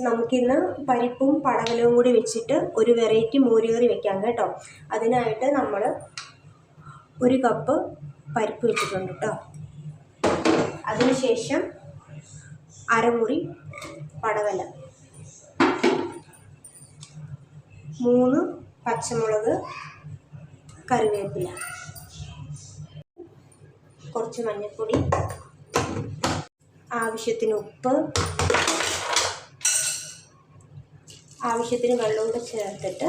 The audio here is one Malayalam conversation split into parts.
നമുക്കിന്ന് പരിപ്പും പടവലവും കൂടി വെച്ചിട്ട് ഒരു വെറൈറ്റി മോരുകറി വെക്കാം കേട്ടോ. അതിനായിട്ട് നമ്മൾ ഒരു കപ്പ് പരിപ്പ് വെച്ചിട്ടുണ്ട് കേട്ടോ. അതിനുശേഷം അരമുറി പടവല. മൂന്ന് പച്ചമുളക് കറിവേപ്പില. കുറച്ച് മഞ്ഞൾപ്പൊടി. ആവശ്യത്തിന് ഉപ്പ്. ആവശ്യത്തിന് വെള്ളം കൂടെ ചേർത്തിട്ട്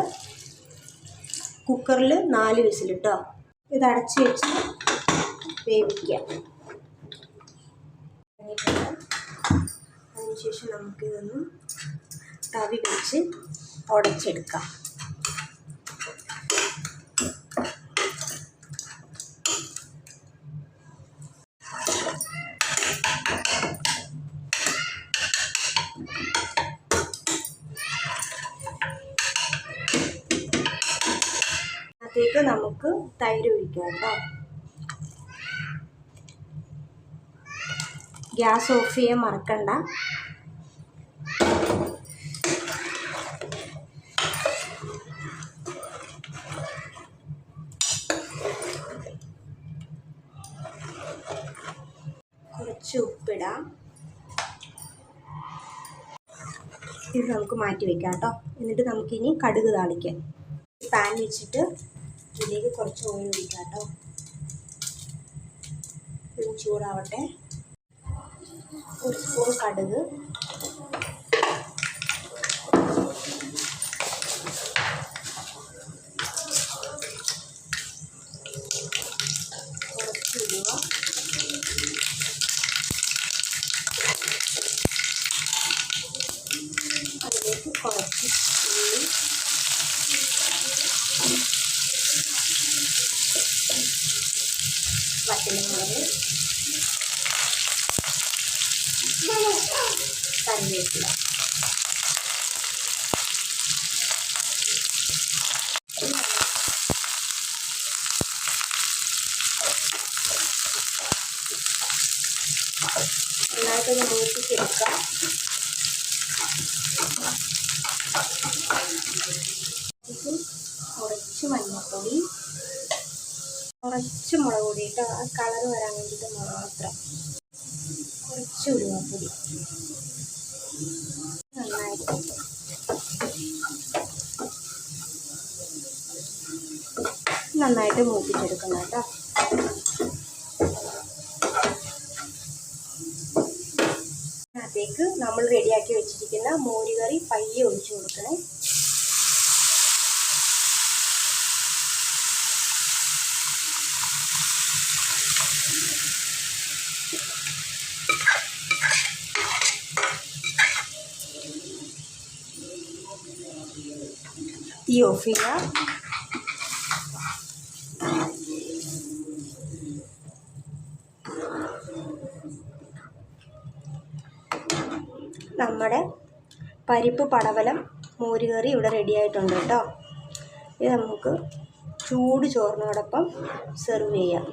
കുക്കറിൽ നാല് വിസിലിട്ടോ ഇത് അടച്ച് വെച്ച് വേവിക്കാം അതിനുശേഷം നമുക്കിതൊന്ന് തവി വെച്ച് ഉടച്ചെടുക്കാം. അതിലേക്ക് നമുക്ക് തൈര് ഒഴിക്കാം കേട്ടോ. ഗ്യാസ് ഓഫ് ചെയ്യാൻ മറക്കണ്ട. കുറച്ച് ഉപ്പിടാം. ഇത് നമുക്ക് മാറ്റി വെക്കാം കേട്ടോ. എന്നിട്ട് നമുക്കിനി കടുക് താളിക്കാം. പാൻ വെച്ചിട്ട് ഇതിലേക്ക് കുറച്ച് ഓയിൽ ഒഴിക്കാം കേട്ടോ ഇത് ചൂടാവട്ടെ. ഒരു സ്പൂൺ കടുക്. കുറച്ച് ഉലുവ. വറ്റൽമുളക് കറിവേപ്പില മൂപ്പിച്ചെടുക്കാം ഇതിലേക്ക് കുറച്ച് മഞ്ഞൾപ്പൊടി. കുറച്ച് മുളക് പൊടി കേട്ടോ ആ കളർ വരാൻ വേണ്ടിയിട്ട് മാത്രം. കുറച്ച് ഉലുവാപ്പൊടി. നന്നായിട്ട് നന്നായിട്ട് മൂപ്പിച്ചെടുക്കണം കേട്ടോ. അതിനകത്തേക്ക് നമ്മൾ റെഡിയാക്കി വെച്ചിരിക്കുന്ന മോരുകറി പയ്യെ ഒഴിച്ചു കൊടുക്കണേ. തീ നമ്മുടെ പരിപ്പ് പടവലം മോരുകറി ഇവിടെ റെഡി ആയിട്ടുണ്ട് കേട്ടോ. ഇത് നമുക്ക് ചൂട് ചോറിനോടൊപ്പം സെർവ് ചെയ്യാം.